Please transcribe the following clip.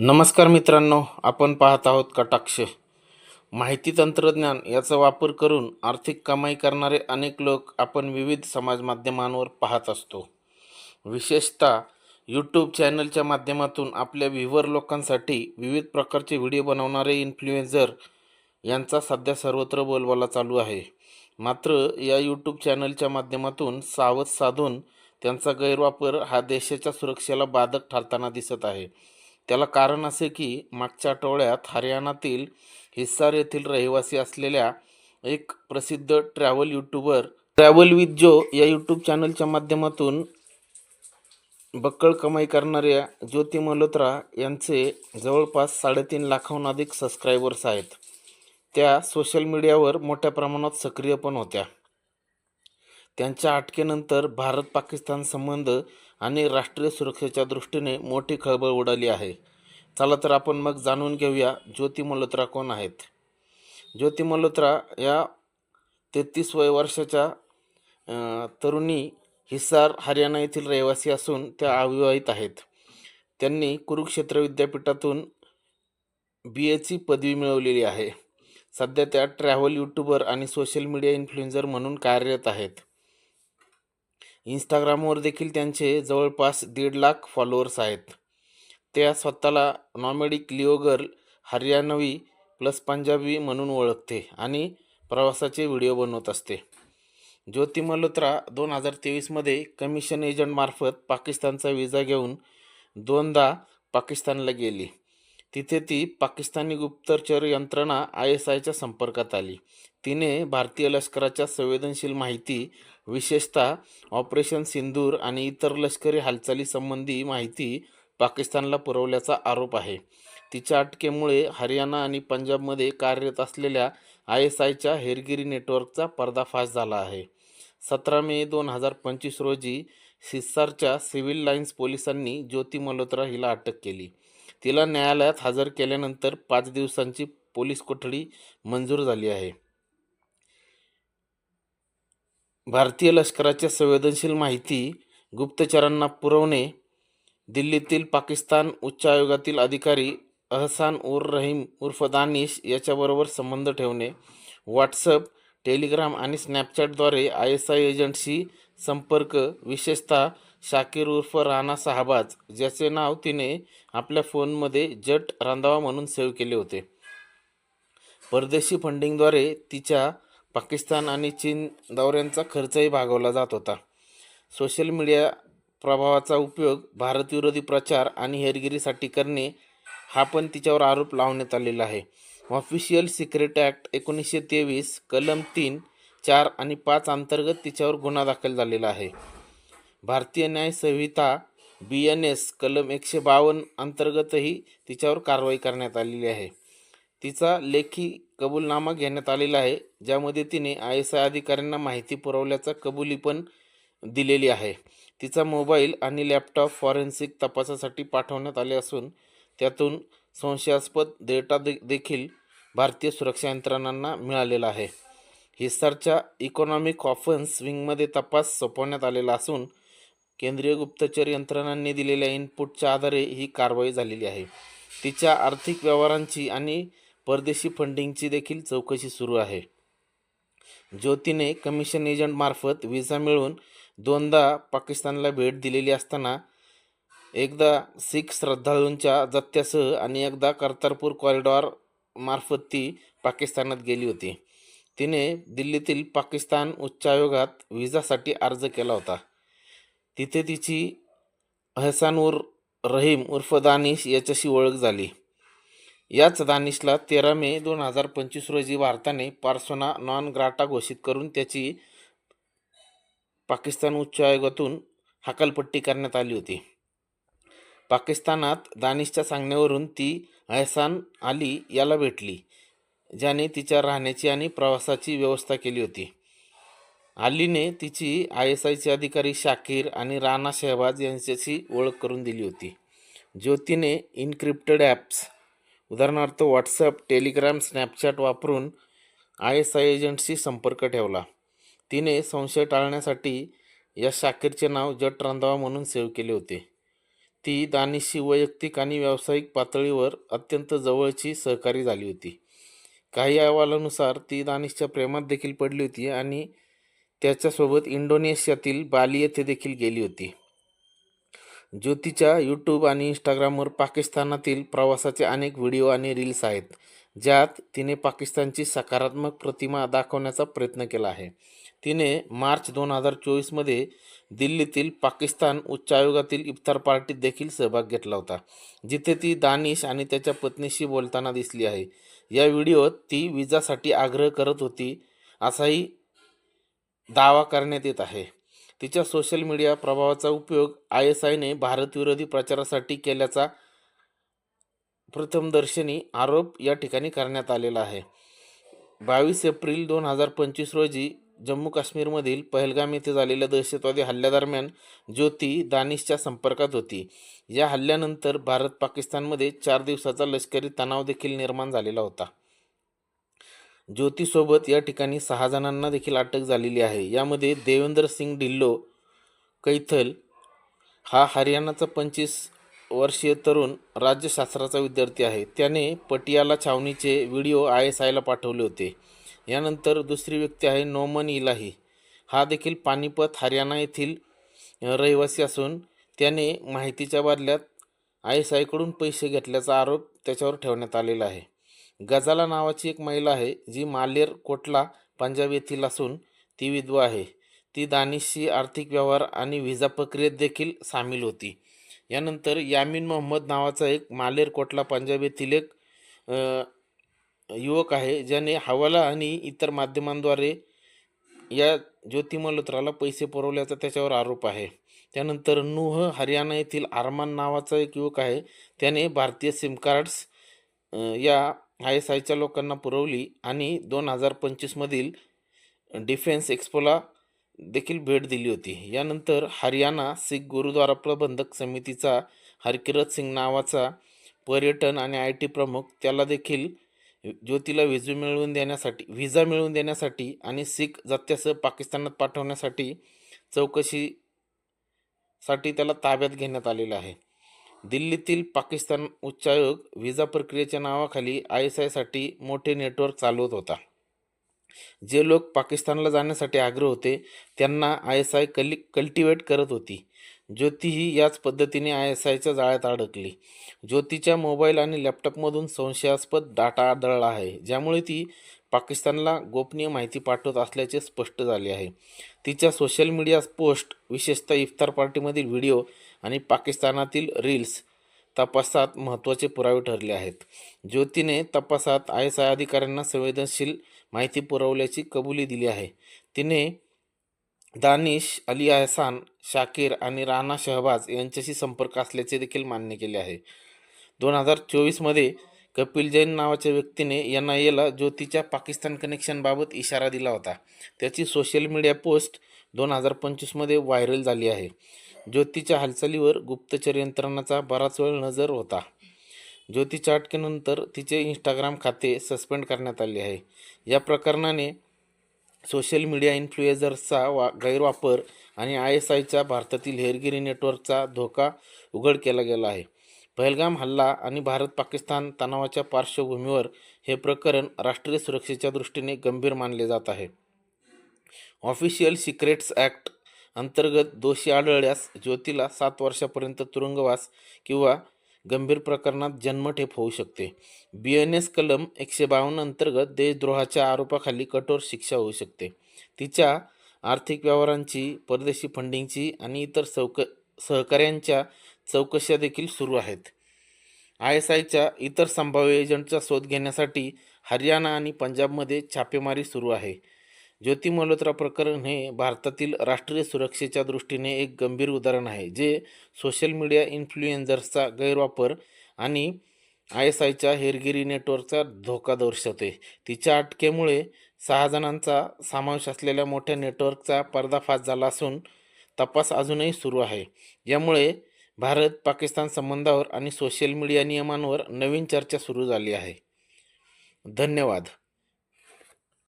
नमस्कार मित्रांनो आपण पाहत आहोत कटाक्ष. माहिती तंत्रज्ञान याचा वापर करून आर्थिक कमाई करणारे अनेक लोक आपण विविध समाज माध्यमांवर पाहत असतो. विशेषतः यूट्यूब चॅनलच्या माध्यमातून आपल्या व्ह्यूवर लोकांसाठी विविध प्रकारचे व्हिडिओ बनवणारे इन्फ्लुएन्झर यांचा सध्या सर्वत्र बोलबाला चालू आहे. मात्र या यूट्यूब चॅनलच्या माध्यमातून सावध साधून त्यांचा गैरवापर हा देशाच्या सुरक्षेला बाधक ठरताना दिसत आहे. त्याला कारण असे की मागच्या आठवड्यात हरियाणातील हिस्सार येथील रहिवासी असलेल्या एक प्रसिद्ध ट्रॅव्हल यूट्यूबर ट्रॅव्हल विथ जो या यूट्यूब चॅनलच्या माध्यमातून बक्कळ कमाई करणाऱ्या ज्योती मल्होत्रा यांचे जवळपास साडेतीन लाखाहून अधिक सबस्क्रायबर्स आहेत. त्या सोशल मीडियावर मोठ्या प्रमाणात सक्रिय पण होत्या. त्यांच्या अटकेनंतर भारत पाकिस्तान संबंध आणि राष्ट्रीय सुरक्षेच्या दृष्टीने मोठी खळबळ उडाली आहे. चला तर आपण मग जाणून घेऊया ज्योती मल्होत्रा कोण आहेत. ज्योती मल्होत्रा या तेहतीस वय वर्षाच्या तरुणी हिसार हरियाणा येथील रहिवासी असून त्या अविवाहित आहेत. त्यांनी कुरुक्षेत्र विद्यापीठातून बी एची पदवी मिळवलेली आहे. सध्या त्या ट्रॅव्हल यूट्यूबर आणि सोशल मीडिया इन्फ्लुएन्झर म्हणून कार्यरत आहेत. इंस्टाग्रामवर देखील त्यांचे जवळपास दीड लाख फॉलोअर्स आहेत. त्या स्वतःला nomadic Leo girl Haryanvi plus Punjabi म्हणून ओळखते आणि प्रवासाचे व्हिडिओ बनवत असते. ज्योती मल्होत्रा दोन हजार तेवीसमध्ये कमिशन एजंटमार्फत पाकिस्तानचा विजा घेऊन दोनदा पाकिस्तानला गेली. तिथे ती पाकिस्तानी गुप्तचर यंत्रणा आय एस आयच्या संपर्कात आली. तिने भारतीय लष्कराच्या संवेदनशील माहिती विशेषतः ऑपरेशन सिंदूर आणि इतर लष्करी हालचालीसंबंधी माहिती पाकिस्तानला पुरवल्याचा आरोप आहे. तिच्या अटकेमुळे हरियाणा आणि पंजाबमध्ये कार्यरत असलेल्या आय एस आयच्या हेरगिरी नेटवर्कचा पर्दाफाश झाला आहे. सतरा मे दोन हजार पंचवीस रोजी सिस्सारच्या सिव्हिल लाईन्स पोलिसांनी ज्योती मल्होत्रा हिला अटक केली. तिला न्यायालयात हजर केल्यानंतर पाच दिवसांची पोलीस कोठडी मंजूर झाली आहे. भारतीय लष्कराच्या संवेदनशील माहिती गुप्तचरांना पुरवणे दिल्लीतील पाकिस्तान उच्च आयोगातील अधिकारी अहसान उर रहीम उर्फ दानिश याच्याबरोबर संबंध ठेवणे व्हॉट्सअप टेलिग्राम आणि स्नॅपचॅटद्वारे आय एस आय एजंटशी संपर्क विशेषतः शाकीर उर्फ राणा साहबाज ज्याचे नाव तिने आपल्या फोनमध्ये जट रांधावा म्हणून सेव्ह केले होते. परदेशी फंडिंगद्वारे तिच्या पाकिस्तान आणि चीन दौऱ्यांचा खर्चही भागवला जात होता. सोशल मीडिया प्रभावाचा उपयोग भारतविरोधी प्रचार आणि हेरगिरीसाठी करणे हा पण तिच्यावर आरोप लावण्यात आलेला आहे. ऑफिशियल सिक्रेट ॲक्ट एकोणीसशे तेवीस कलम तीन चार आणि पाच अंतर्गत तिच्यावर गुन्हा दाखल झालेला आहे. भारतीय न्याय संहिता बी एन एस कलम एकशे बावन्न अंतर्गतही तिच्यावर कारवाई करण्यात आलेली आहे. तिचा लेखी कबूलनामा घेण्यात आलेला आहे ज्यामध्ये तिने आय एस आय अधिकाऱ्यांना माहिती पुरवल्याचा कबुली पण दिलेली आहे. तिचा मोबाईल आणि लॅपटॉप फॉरेन्सिक तपासासाठी पाठवण्यात आले असून त्यातून संशयास्पद डेटा दे देखील भारतीय सुरक्षा यंत्रणांना मिळालेला आहे. हिसारच्या इकॉनॉमिक ऑफन्स विंगमध्ये तपास सोपवण्यात आलेला असून केंद्रीय गुप्तचर यंत्रणांनी दिलेल्या इनपुटच्या आधारे ही कारवाई झालेली आहे. तिच्या आर्थिक व्यवहारांची आणि परदेशी फंडिंगची देखील चौकशी सुरू आहे. ज्योतीने कमिशन एजंटमार्फत व्हिसा मिळवून दोनदा पाकिस्तानला भेट दिलेली असताना एकदा शीख श्रद्धाळूंच्या जत्त्यासह आणि एकदा कर्तारपूर कॉरिडॉर मार्फत ती पाकिस्तानात गेली होती. तिने दिल्लीतील पाकिस्तान उच्चायोगात व्हिसासाठी अर्ज केला होता. तिथे तिची अहसान उर रहीम उर्फ दानिश याच्याशी ओळख झाली. याच दानिशला तेरा मे दोन हजार पंचवीस रोजी भारताने पार्सोना नॉन ग्राटा घोषित करून त्याची पाकिस्तान उच्च आयोगातून हकालपट्टी करण्यात आली होती. पाकिस्तानात दानिशच्या सांगण्यावरून ती अहसान अली याला भेटली ज्याने तिच्या राहण्याची आणि प्रवासाची व्यवस्था केली होती. अलीने तिची आय एस आयचे अधिकारी शाकीर आणि राणा शहबाज यांच्याशी ओळख करून दिली होती. ज्योतीने इनक्रिप्टेड ॲप्स उदाहरणार्थ व्हॉट्सअप टेलिग्राम स्नॅपचॅट वापरून आय एस आय एजंटशी संपर्क ठेवला. तिने संशय टाळण्यासाठी या शाकीरचे नाव जट रांधावा म्हणून सेव्ह केले होते. ती दानिशशी वैयक्तिक आणि व्यावसायिक पातळीवर अत्यंत जवळची सहकारी झाली होती. काही अहवालानुसार ती दानिशच्या प्रेमात देखील पडली होती आणि त्याच्यासोबत इंडोनेशियातील बाली येथे देखील गेली होती. ज्योतीच्या यूट्यूब आणि इंस्टाग्रामवर पाकिस्तानातील प्रवासाचे अनेक व्हिडिओ आणि रील्स आहेत ज्यात तिने पाकिस्तानची सकारात्मक प्रतिमा दाखवण्याचा प्रयत्न केला आहे. तिने मार्च दोन हजार चोवीसमध्ये दिल्लीतील पाकिस्तान उच्चायोगातील इफ्तार पार्टीत देखील सहभाग घेतला होता जिथे ती दानिश आणि त्याच्या पत्नीशी बोलताना दिसली आहे. या व्हिडिओत ती विजासाठी आग्रह करत होती असाही दावा करण्यात येत आहे. तिच्या सोशल मीडिया प्रभावाचा उपयोग आय एस आयने भारतविरोधी प्रचारासाठी केल्याचा प्रथमदर्शनी आरोप या ठिकाणी करण्यात आलेला आहे. बावीस एप्रिल दोन हजार पंचवीस रोजी जम्मू काश्मीरमधील पहलगाम येथे झालेल्या दहशतवादी हल्ल्यादरम्यान ज्योती दानिशच्या संपर्कात होती. या हल्ल्यानंतर भारत पाकिस्तानमध्ये चार दिवसाचा लष्करी तणाव देखील निर्माण झालेला होता. ज्योतीसोबत या ठिकाणी सहा जणांना देखील अटक झालेली आहे. यामध्ये देवेंद्र सिंग ढिल्लो कैथल हा हरियाणाचा पंचवीस वर्षीय तरुण राज्यशास्त्राचा विद्यार्थी आहे. त्याने पटियाला छावणीचे व्हिडिओ आय एस आयला पाठवले होते. यानंतर दुसरी व्यक्ती आहे नोमन इलाही. हा देखील पानिपत हरियाणा येथील रहिवासी असून त्याने माहितीच्या बदल्यात आय एस आयकडून पैसे घेतल्याचा आरोप त्याच्यावर ठेवण्यात आलेला आहे. गजाला नावाची एक महिला आहे जी मालेर कोटला पंजाब येथील असून ती विधवा आहे. ती दानिशशी आर्थिक व्यवहार आणि व्हिजा प्रक्रियेत देखील सामील होती. यानंतर यामीन मोहम्मद नावाचा एक मालेर कोटला पंजाब येथील एक युवक आहे ज्याने हवाला आणि इतर माध्यमांद्वारे या ज्योती मल्होत्राला पैसे पुरवल्याचा त्याच्यावर आरोप आहे. त्यानंतर नूह हरियाणा येथील आरमान नावाचा एक युवक आहे. त्याने भारतीय सिम कार्ड्स या आय एस आयच्या लोकांना पुरवली आणि दोन हजार पंचवीसमधील डिफेन्स एक्स्पोला देखील भेट दिली होती. यानंतर हरियाणा सिख गुरुद्वारा प्रबंधक समितीचा हरकिरत सिंग नावाचा पर्यटन आणि आय टी प्रमुख त्याला देखील ज्योतीला व्हिजू मिळवून देण्यासाठी व्हिजा मिळवून देण्यासाठी आणि शीख जात्यासह पाकिस्तानात पाठवण्यासाठी चौकशीसाठी त्याला ताब्यात घेण्यात आलेलं आहे. दिल्लीतील पाकिस्तान उच्चायोग व्हिसा प्रक्रियेच्या नावाखाली आय एस आयसाठी मोठे नेटवर्क चालवत होता. जे लोक पाकिस्तानला जाण्यासाठी आग्रह होते त्यांना आय एस आय कली कल्टिवेट करत होती. ज्योती ही याच पद्धतीने आय एस आयच्या जाळ्यात अडकली. ज्योतीच्या मोबाईल आणि लॅपटॉपमधून संशयास्पद डाटा आढळला आहे ज्यामुळे ती पाकिस्तानला गोपनीय माहिती पाठवत असल्याचे स्पष्ट झाले आहे. तिच्या सोशल मीडिया पोस्ट विशेषतः इफ्तार पार्टीमधील व्हिडिओ आणि पाकिस्तानातील रील्स तपासात महत्त्वाचे पुरावे ठरले आहेत. ज्योतीने तपासात आय एस आय अधिकाऱ्यांना संवेदनशील माहिती पुरवल्याची कबुली दिली आहे. तिने दानिश अली अहसान शाकीर आणि राणा शहबाज यांच्याशी संपर्क असल्याचे देखील मान्य केले आहे. दोन हजार चोवीसमध्ये कपिल जैन नावाच्या व्यक्तीने एन आय एला ज्योतीच्या पाकिस्तान कनेक्शनबाबत इशारा दिला होता. त्याची सोशल मीडिया पोस्ट दोन हजार पंचवीसमध्ये व्हायरल झाली आहे. ज्योतीच्या हालचालीवर गुप्तचर यंत्रणाचा बराच वेळ नजर होता. ज्योतीच्या अटकेनंतर तिचे इंस्टाग्राम खाते सस्पेंड करण्यात आले आहे. या प्रकरणाने सोशल मीडिया इन्फ्लुएझर्सचा वा गैरवापर आणि आय एस आयच्या भारतातील हेरगिरी नेटवर्कचा धोका उघड केला गेला आहे. पहलगाम हल्ला आणि भारत पाकिस्तान तणावाच्या पार्श्वभूमीवर हे प्रकरण राष्ट्रीय सुरक्षेच्या दृष्टीने गंभीर मानले जात आहे. ऑफिशियल सिक्रेट्स ॲक्ट अंतर्गत दोषी आढळल्यास ज्योतीला सात वर्षापर्यंत तुरुंगवास किंवा गंभीर प्रकरणात जन्मठेप होऊ शकते. बी एन एस कलम एकशे बावन्न अंतर्गत देशद्रोहाच्या आरोपाखाली कठोर शिक्षा होऊ शकते. तिच्या आर्थिक व्यवहारांची परदेशी फंडिंगची आणि इतर चौक सहकाऱ्यांच्या चौकशा देखील सुरू आहेत. आय एस आयच्या इतर संभाव्य एजंटचा शोध घेण्यासाठी हरियाणा आणि पंजाबमध्ये छापेमारी सुरू आहे. ज्योती मल्होत्रा प्रकरण हे भारतातील राष्ट्रीय सुरक्षेच्या दृष्टीने एक गंभीर उदाहरण आहे जे सोशल मीडिया इन्फ्लुएन्झर्सचा गैरवापर आणि आय एस आयच्या हेरगिरी नेटवर्कचा धोका दर्शवते. तिच्या अटकेमुळे सहा जणांचा समावेश असलेल्या मोठ्या नेटवर्कचा पर्दाफाश झाला असून तपास अजूनही सुरू आहे. यामुळे भारत पाकिस्तान संबंधावर आणि सोशल मीडिया नियमांवर नवीन चर्चा सुरू झाली आहे. धन्यवाद.